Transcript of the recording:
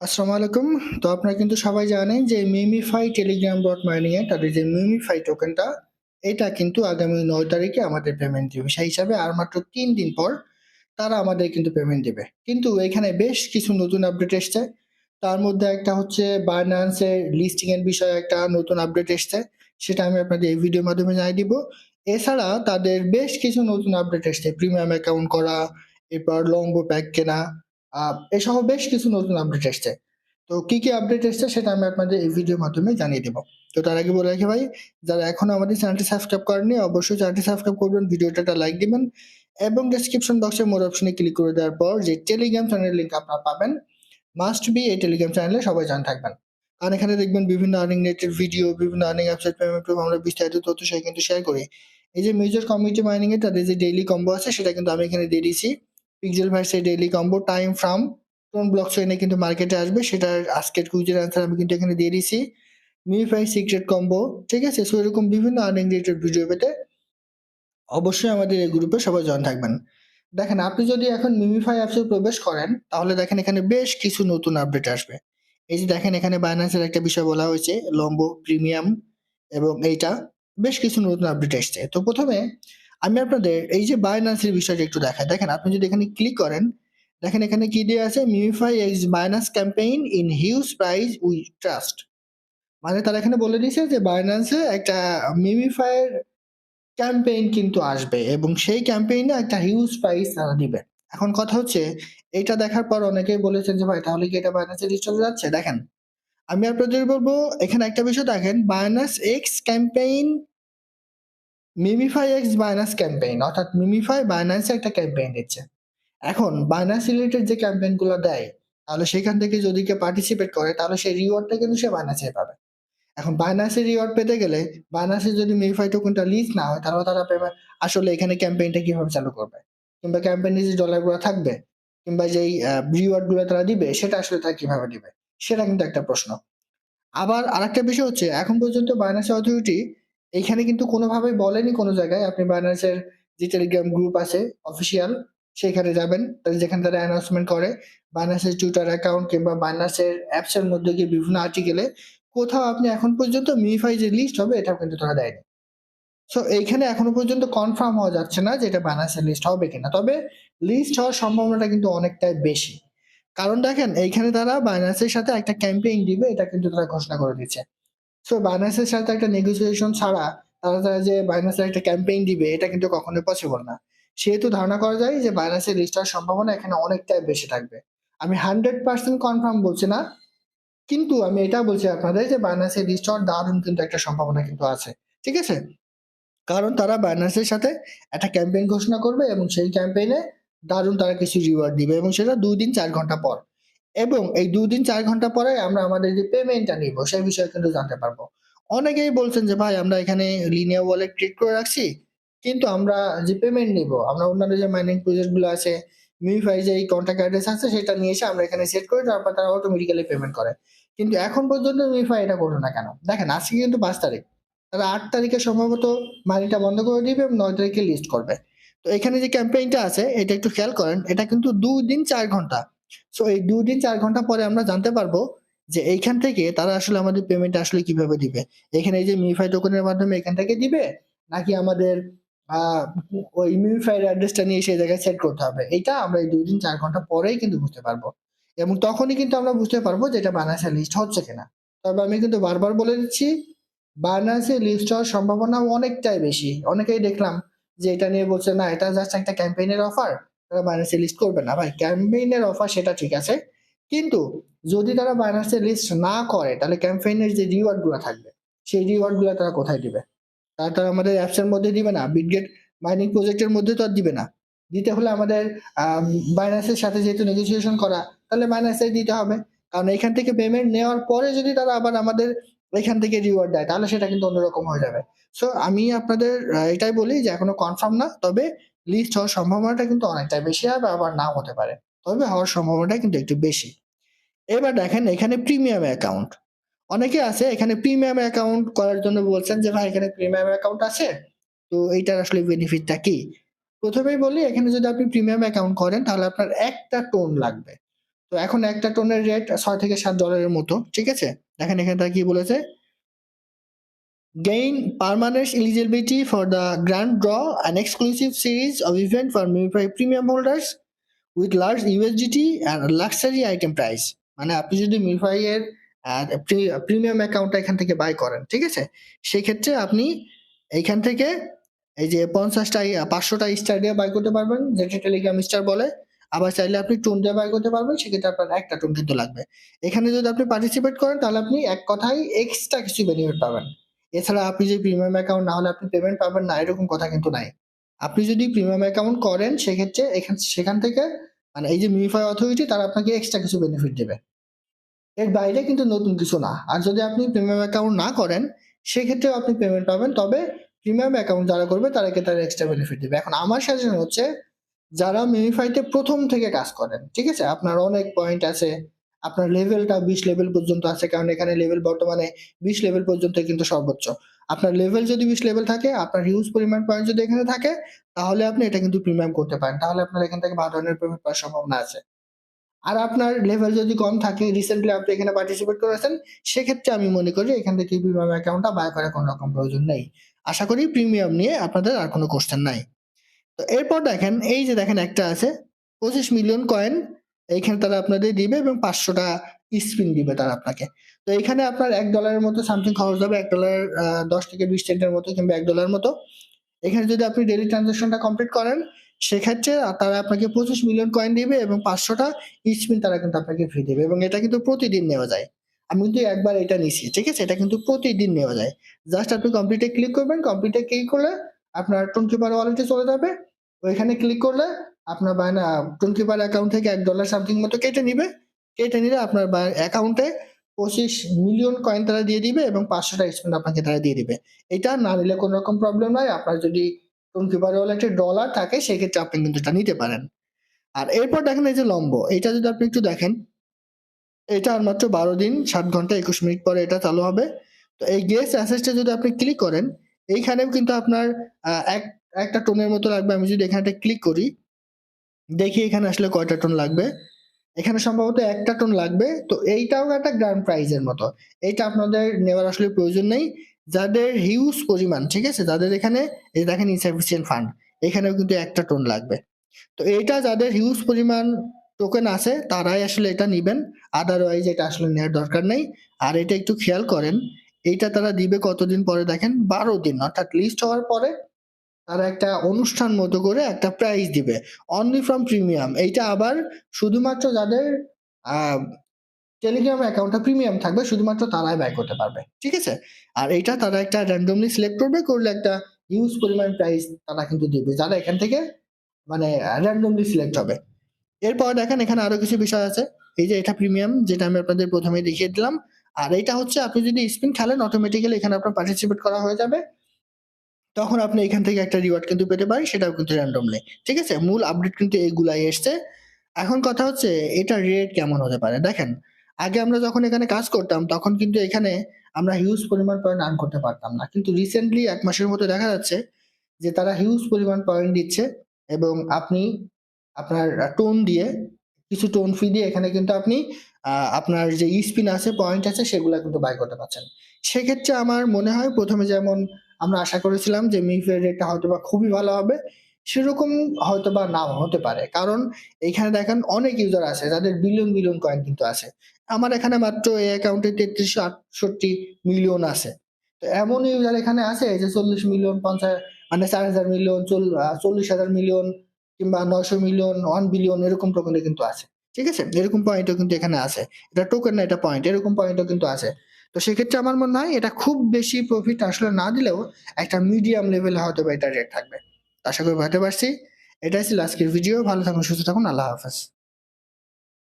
আসসালামু আলাইকুম। তো আপনারা কিন্তু সবাই জানেন যে মিমিফাই টেলিগ্রাম বট মাইনিং এ তাদের যে মিমিফাই টোকেনটা এটা কিন্তু আগামী নয় তারিখে আমাদের পেমেন্ট দিবে। সেই হিসাবে আর মাত্র তিন দিন পর তারা আমাদের কিন্তু পেমেন্ট দিবে। কিন্তু এখানে বেশ কিছু নতুন আপডেট এসছে। তার মধ্যে একটা হচ্ছে Binance এর লিস্টিং এর বিষয়ে একটা নতুন আপডেট এসছে। সেটা আমি আপনাদের এই ভিডিওর মাধ্যমে জানিয়ে দিব। এছাড়া তাদের বেশ কিছু নতুন আপডেট এসছে। প্রিমিয়াম অ্যাকাউন্ট করা, এরপর লংবো প্যাক কেনা, এসহ বেশ কিছু নতুন আপডেট এসছে। তো কি, কি আপডেট এসছে সেটা আমি আপনাদের এই ভিডিওর মাধ্যমে জানিয়ে দেব। তো তার আগে বলে রাখি ভাই, যারা এখনও আমাদের চ্যানেলটি সাবস্ক্রাইব করেননি অবশ্যই চ্যানেলটি সাবস্ক্রাইব করবেন, ভিডিওটা লাইক দিবেন এবং ডেসক্রিপশন বক্সে মোর অপশনে ক্লিক করে দেওয়ার পর যে টেলিগ্রাম চ্যানেলের লিংক আপনারা পাবেন, মাস্ট বি এই টেলিগ্রাম চ্যানেলে সবাই জয়েন থাকবেন। কারণ এখানে দেখবেন বিভিন্ন আর্নিং রিলেটেড ভিডিও, বিভিন্ন আর্নিং ওয়েবসাইট পেমেন্ট আমরা বিস্তারিত তথ্য সে কিন্তু শেয়ার করি। এই যে মেজর কমিউনিটি মাইনিং এ তাদের যে ডেইলি কম্বো আছে সেটা কিন্তু আমি এখানে দিয়ে দিয়েছি। পিক্সেল ভার্সের ডেইলি কম্বো টাইম ফ্রম কোন ব্লকচেইনে কিন্তু মার্কেটে আসবে সেটার আজকের কুইজের অ্যান্সার আমি কিন্তু এখানে দিয়ে দিয়েছি। মিমিফাই সিক্রেট কম্বো, ঠিক আছে? সো এরকম বিভিন্ন আর্নিং রিলেটেড ভিডিও পেতে অবশ্যই আমাদের এই গ্রুপে সবাই জয়েন থাকবেন। দেখেন আপনি যদি এখন মিমিফাই অ্যাপসে প্রবেশ করেন তাহলে দেখেন এখানে বেশ কিছু নতুন আপডেট আসবে। এই যে দেখেন এখানে এর একটা বিষয় বলা হয়েছে লম্বো প্রিমিয়াম এবং এইটা বেশ কিছু নতুন আপডেট এসছে। তো ১ম এ আমি আপনাদের এই যে এর বিষয়টা একটু দেখাই। দেখেন আপনি যদি এখানে ক্লিক করেন, দেখেন এখানে কি দেয়া আছে Memefi X Binance campaign in huge prize we trust. মানে তারা এখানে বলে দিয়েছে যে এ একটা মিমিফাই এর ক্যাম্পেইন কিন্তু আসবে এবং সেই ক্যাম্পেইনে একটা হিউজ প্রাইস তারা দিবে। এখন কথা হচ্ছে এটা দেখার পর অনেকেই বলেছেন যে ভাই তাহলে কি এটা এর লিস্ট যাচ্ছে? দেখেন, আমি আপনাদের বলব এখানে একটা বিষয় দেখেন Binance X campaign MemeFi X Binance campaign অর্থাৎ মিমিফাই এ একটা ক্যাম্পেইন দিচ্ছে। এখন, Binance রিলেটেড যে ক্যাম্পেইনগুলো দেয়, তাহলে সেখান থেকে যদি কেউ পার্টিসিপেট করে, তাহলে সেই রিওয়ার্ডটা কিন্তু সে এ পাবে। এখন এর রিওয়ার্ড পেতে গেলে এর যদি মিমিফাই টোকেনটা লিস্ট না হয়, তাহলে তারা পেবে আসলে এখানে ক্যাম্পেইনটা কীভাবে চালু করবে? কিংবা ক্যাম্পেইনে যে ডলারগুলো থাকবে, কিংবা যেই আ রিওয়ার্ডগুলো তারা দিবে, সেটা আসলে তারা কীভাবে দিবে? সেটা কিন্তু একটা প্রশ্ন। আবার আরেকটা বিষয় হচ্ছে, এখন পর্যন্ত Binance অথরিটি এইখানে কিন্তু কোনোভাবেই বলেনি কোনো জায়গায় আপনি এর যে টেলিগ্রাম গ্রুপ আছে অফিসিয়াল সেখানে যাবেন। তাদের যেখানে তারা অ্যানাউন্সমেন্ট করে এর টুইটার অ্যাকাউন্ট কিংবা Binance এর অ্যাপস এর মধ্যে গিয়ে বিভিন্ন আর্টিকেলে কোথাও আপনি এখন পর্যন্ত মিমিফাই যে লিস্ট হবে, এটাও কিন্তু তারা দেয়নি। সো এইখানে এখনও পর্যন্ত কনফার্ম হওয়া যাচ্ছে না যে এটা এর লিস্ট হবে কিনা। তবে লিস্ট হওয়ার সম্ভাবনাটা কিন্তু অনেকটাই বেশি। কারণ দেখেন, এইখানে তারা এর সাথে একটা ক্যাম্পেইন দিবে, এটা কিন্তু তারা ঘোষণা করে দিয়েছে। সো এর সাথে একটা নেগোসিয়েশন ছাড়া তারা, তারা যে এর একটা ক্যাম্পেইন দিবে এটা কিন্তু কখনোই পসিবল না। সেহেতু ধারণা করা যায় যে লিস্ট হওয়ার সম্ভাবনা এখানে অনেকটাই বেশি থাকবে। আমি 100% কনফার্ম বলছি না। কিন্তু আমি এটা বলছি আপনাদের যে লিস্ট হওয়ার দারুণ কিন্তু একটা সম্ভাবনা কিন্তু আছে। ঠিক আছে? কারণ তারা এর সাথে একটা ক্যাম্পেইন ঘোষণা করবে এবং সেই ক্যাম্পেইনে দারুণ তারা কিছু রিওয়ার্ড দিবে এবং সেটা দুই দিন চার ঘণ্টা পর। এবং এই ২ দিন ৪ ঘণ্টা পরে আমরা আমাদের যে পেমেন্টটা নিব, সেই বিষয়ে কিন্তু জানতে পারব। অনেকেই বলছেন যে, ভাই, আমরা এখানে লিনিয়ার ওয়ালেট ক্রিয়েট করে রাখছি। কিন্তু আমরা যে পেমেন্ট নিব, আমরা অন্যান্য যে মাইনিং প্রজেক্টগুলো আছে মিমিফাই যে এই কন্টাক্ট অ্যাড্রেস আছে, সেটা নিয়ে এসে আমরা এখানে সেট করি, তারপর তারা অটোমেটিক্যালি পেমেন্ট করে। কিন্তু এখন পর্যন্ত মিমিফাই এটা করল না কেন? দেখেন, আজকে কিন্তু পাঁচ তারিখ। তারা আট তারিখে সম্ভবত মানিটা বন্ধ করে দিবে এবং নয় তারিখে লিস্ট করবে। তো এখানে যে ক্যাম্পেইনটা আছে, এটা একটু খেয়াল করেন। এটা কিন্তু ২ দিন ৪ ঘণ্টা। সো এই ২ দিন ৪ ঘণ্টা পরে আমরা জানতে পারব যে এইখান থেকে তারা আসলে আমাদের পেমেন্ট আসলে কীভাবে দিবে। এখানে এই যে মিমিফাই টোকেনের মাধ্যমে এখান থেকে দিবে, নাকি আমাদের ওই মিমিফাই অ্যাড্রেসটা নিয়ে সেই জায়গায় সেট করতে হবে। এইটা আমরা এই ২ দিন ৪ ঘণ্টা পরেই কিন্তু বুঝতে পারব। এবং তখনই কিন্তু আমরা বুঝতে পারব যে এটা এর লিস্ট হচ্ছে কিনা। তবে আমি কিন্তু বারবার বলে দিচ্ছি এর লিস্ট হওয়ার সম্ভাবনা অনেকটাই বেশি। অনেকেই দেখলাম যে এটা নিয়ে বলছে, না, এটা জাস্ট একটা ক্যাম্পেইনের অফার। এ লিস্ট করবে না। ভাই ক্যাম্পেইনের অফার সেটা ঠিক আছে। কিন্তু যদি তারা এ লিস্ট না করে, তাহলে ক্যাম্পেইনের যে রিওয়ার্ডগুলো থাকবে, সেই রিওয়ার্ডগুলো তারা কোথায় দিবে? তারা তারা আমাদের অ্যাপসের মধ্যে দিবে না। বিটগেট মাইনিং প্রজেক্টের মধ্যে তো আর দিবে না। দিতে হলে আমাদের এর সাথে যেহেতু নেগোসিয়েশন করা, তাহলে এই দিতে হবে। কারণ এখান থেকে পেমেন্ট নেওয়ার পরে যদি তারা আবার আমাদের এখান থেকে রিওয়ার্ড দেয়, তাহলে সেটা কিন্তু অন্যরকম হয়ে যাবে। সো আমি আপনাদের এটাই বলি যে এখনও কনফার্ম না। তবে লিস্ট হওয়ার সম্ভাবনাটা কিন্তু অনেকটাই বেশি হবে, আবার নাও হতে পারে। তবে হওয়ার সম্ভাবনাটা কিন্তু একটু বেশি। এবার দেখেন এখানে প্রিমিয়াম অ্যাকাউন্ট। অনেকে আছে এখানে প্রিমিয়াম অ্যাকাউন্ট করার জন্য বলছেন যে, ভাই, এখানে প্রিমিয়াম অ্যাকাউন্ট আছে। তো এইটার আসলে বেনিফিটটা কি? প্রথমেই বলি, এখানে যদি আপনি প্রিমিয়াম অ্যাকাউন্ট করেন, তাহলে আপনার একটা টোন লাগবে। তো এখন একটা টোনের রেট ছয় থেকে সাত ডলারের মতো, ঠিক আছে দেখেন এখানে তারা কি বলেছে gain permanent eligibility for the grand draw, an exclusive series of event for MiFi premium holders with large USDT and luxury item price. মানে আপনি যদি মিফাই এর প্রিমিয়াম অ্যাকাউন্টটা এখান থেকে বাই করেন, ঠিক আছে? সেক্ষেত্রে আপনি এইখান থেকে এই যে পঞ্চাশটা, পাঁচশোটা স্টার দিয়ে বাই করতে পারবেন যেটা টেলিগ্রাম স্টার বলে। আবার চাইলে আপনি টোন দিয়ে বাই করতে পারবেন, সেক্ষেত্রে আপনার একটা টোন কিন্তু লাগবে। এখানে যদি আপনি পার্টিসিপেট করেন, তাহলে আপনি এক কথায় এক্সট্রা কিছু বেনিফিট পাবেন। এছাড়া আপনি যে প্রিমিয়াম অ্যাকাউন্ট না হলে আপনি পেমেন্ট পাবেন না, এরকম কথা কিন্তু নাই। আপনি যদি প্রিমিয়াম অ্যাকাউন্ট করেন, সেক্ষেত্রে এখান, সেখান থেকে মানে এই যে মিউনিফাই অথরিটি তারা আপনাকে এক্সট্রা কিছু বেনিফিট দেবে। এর বাইরে কিন্তু নতুন কিছু না। আর যদি আপনি প্রিমিয়াম অ্যাকাউন্ট না করেন, সেক্ষেত্রেও আপনি পেমেন্ট পাবেন, তবে প্রিমিয়াম অ্যাকাউন্ট যারা করবে তাদেরকে তারা এক্সট্রা বেনিফিট দেবে। এখন আমার সাজেশন হচ্ছে, যারা মিউনিফাইতে প্রথম থেকে কাজ করেন, ঠিক আছে? আপনার অনেক পয়েন্ট আছে। আপনার লেভেলটা বিশ লেভেল পর্যন্ত আছে, কারণ এখানে লেভেল বর্তমানে বিশ লেভেল পর্যন্ত কিন্তু সর্বোচ্চ। আপনার লেভেল যদি বিশ লেভেল থাকে, আপনার হিউজ পরিমাণ পয়েন্ট যদি এখানে থাকে, তাহলে আপনি এটা কিন্তু প্রিমিয়াম করতে পারেন। তাহলে আপনার এখান থেকে ভালো ধরনের পেমেন্ট পাওয়ার সম্ভাবনা আছে। আর আপনার লেভেল যদি কম থাকে রিসেন্টলি আপনি এখানে পার্টিসিপেট করেছেন, সেক্ষেত্রে আমি মনে করি এখান থেকে প্রিমিয়াম অ্যাকাউন্টটা বাই করার কোনো রকম প্রয়োজন নেই। আশা করি প্রিমিয়াম নিয়ে আপনাদের আর কোনো কোশ্চেন নাই। তো এরপর দেখেন, এই যে দেখেন একটা আছে, পঁচিশ মিলিয়ন কয়েন এইখানে তারা আপনাদের দিবে এবং পাঁচশোটা স্পিন দিবে তারা আপনাকে। তো এখানে আপনার এক ডলারের মতো সামথিং খরচ হবে, এক ডলার দশ থেকে বিশ সেন্টের মতো কিংবা এক ডলার মতো। এখানে যদি আপনি ডেলি ট্রানজাকশনটা কমপ্লিট করেন, সেক্ষেত্রে তারা আপনাকে পঁচিশ মিলিয়ন কয়েন দিবে এবং পাঁচশোটা স্পিন তারা কিন্তু আপনাকে ফ্রি দেবে এবং এটা কিন্তু প্রতিদিন নেওয়া যায়। আমি কিন্তু একবার এটা নিছি, ঠিক আছে? এটা কিন্তু প্রতিদিন নেওয়া যায়। জাস্ট আপনি কমপ্লিটে ক্লিক করবেন কমপ্লিটে ক্লিক করলে আপনার টোনকিপার ওয়ালেটে চলে যাবে। ওইখানে ক্লিক করলে আপনার বায়না টোনকিপার অ্যাকাউন্ট থেকে এক ডলার সামথিং মতো কেটে নিবে। কেটে নিলে আপনার অ্যাকাউন্টে পঁচিশ মিলিয়ন কয়েন তারা দিয়ে দিবে এবং পাঁচশোটা স্পিন আপনাকে তারা দিয়ে দিবে। এটা না নিলে কোনো রকম প্রবলেম নয় আপনার যদি টোনকিপার ওয়ালেটে ডলার থাকে, সেক্ষেত্রে আপনি কিন্তু এটা নিতে পারেন। আর এরপর দেখেন এই যে লম্ব, এটা যদি আপনি একটু দেখেন, এটা আর মাত্র বারো দিন, সাত ঘণ্টা, একুশ মিনিট পরে এটা চালু হবে। তো এই গেস্ট অ্যাসেসটা যদি আপনি ক্লিক করেন, এইখানেও কিন্তু আপনার এক, একটা টোনের মতো লাগবে। আমি যদি এখানে ক্লিক করি দেখি এখানে আসলে কয়টা টোন লাগবে। এখানে সম্ভবত একটা টোন লাগবে। তো এইটাও একটা গ্র্যান্ড প্রাইজের মতো। এইটা আপনাদের নেওয়ার আসলে প্রয়োজন নেই। যাদের হিউজ পরিমাণ, ঠিক আছে? যাদের এখানে, এই দেখেন ইনসাফিসিয়েন্ট ফান্ড এখানেও কিন্তু একটা টোন লাগবে। তো এইটা যাদের হিউজ পরিমাণ টোকেন আছে, তারাই আসলে এটা নিবেন। আদারওয়াইজ এটা আসলে নেওয়ার দরকার নেই। আর এটা একটু খেয়াল করেন, এইটা তারা দিবে কতদিন পরে দেখেন? বারো দিন, অর্থাৎ লিস্ট হওয়ার পরে তারা একটা অনুষ্ঠান মতো করে একটা প্রাইজ দিবে। অনলি ফ্রম প্রিমিয়াম এইটা আবার শুধুমাত্র যাদের টেলিগ্রাম অ্যাকাউন্টটা প্রিমিয়াম থাকবে, শুধুমাত্র তারাই ব্যয় করতে পারবে। ঠিক আছে? আর এইটা তারা একটা র্যান্ডমলি সিলেক্ট করবে, করলে একটা ইউজ পরিমাণ প্রাইস তারা কিন্তু দিবে, যারা এখান থেকে মানে র্যান্ডমলি সিলেক্ট হবে। এরপর দেখেন এখানে আরও কিছু বিষয় আছে। এই যে এটা প্রিমিয়াম যেটা আমি আপনাদের প্রথমে দেখিয়ে দিলাম। আর এটা হচ্ছে আপনি যদি স্পিন খেলেন অটোমেটিক্যালি এখানে আপনার পার্টিসিপেট করা হয়ে যাবে। তখন আপনি এখান থেকে একটা রিওয়ার্ড কিন্তু পেতে পারেন, সেটাও কিন্তু র্যান্ডমলি ঠিক আছে? মূল আপডেট কিন্তু এইগুলাই এসছে। এখন কথা হচ্ছে, এটা রেট কেমন হতে পারে? দেখেন, আগে আমরা যখন এখানে কাজ করতাম, তখন কিন্তু এখানে আমরা হিউজ পরিমাণ পয়েন্ট আর্ন করতে পারতাম না। কিন্তু রিসেন্টলি এক মাসের মতো দেখা যাচ্ছে যে, তারা হিউজ পরিমাণ পয়েন্ট দিচ্ছে এবং আপনি আপনার টোন দিয়ে, কিছু টোন ফি দিয়ে এখানে কিন্তু আপনি আপনার যে স্পিন আছে পয়েন্ট আছে, সেগুলো কিন্তু বাই করতে পারছেন। সেক্ষেত্রে আমার মনে হয় প্রথমে যেমন আমরা আশা করেছিলাম যে মিফের রেটটা হয়তো বা খুবই ভালো হবে। সেরকম হয়তো বা নাও হতে পারে। কারণ এখানে দেখেন অনেক ইউজার আছে, যাদের বিলিয়ন বিলিয়ন কয়েন কিন্তু আছে। আমার এখানে মাত্র এই অ্যাকাউন্টে তেত্রিশশো আটষট্টি মিলিয়ন আছে। তো এমন ইউজার এখানে আছে যে চল্লিশ মিলিয়ন পঞ্চাশ মানে চার হাজার মিলিয়ন চল্লিশ হাজার মিলিয়ন কিংবা নয়শো মিলিয়ন ওয়ান বিলিয়ন এরকম টোকেনে কিন্তু আছে। ঠিক আছে? এরকম পয়েন্টও কিন্তু এখানে আছে। এটা টোকেন না, এটা পয়েন্ট এরকম পয়েন্টও কিন্তু আছে। তো সেক্ষেত্রে আমার মনে হয় এটা খুব বেশি প্রফিট আসলে না দিলেও একটা মিডিয়াম লেভেলে হয়তো বা এটা রেট থাকবে। আশা করি ভাবতে পারছি। এটাই ছিল আজকের ভিডিও ভালো থাকুন, সুস্থ থাকুন। আল্লাহ হাফেজ।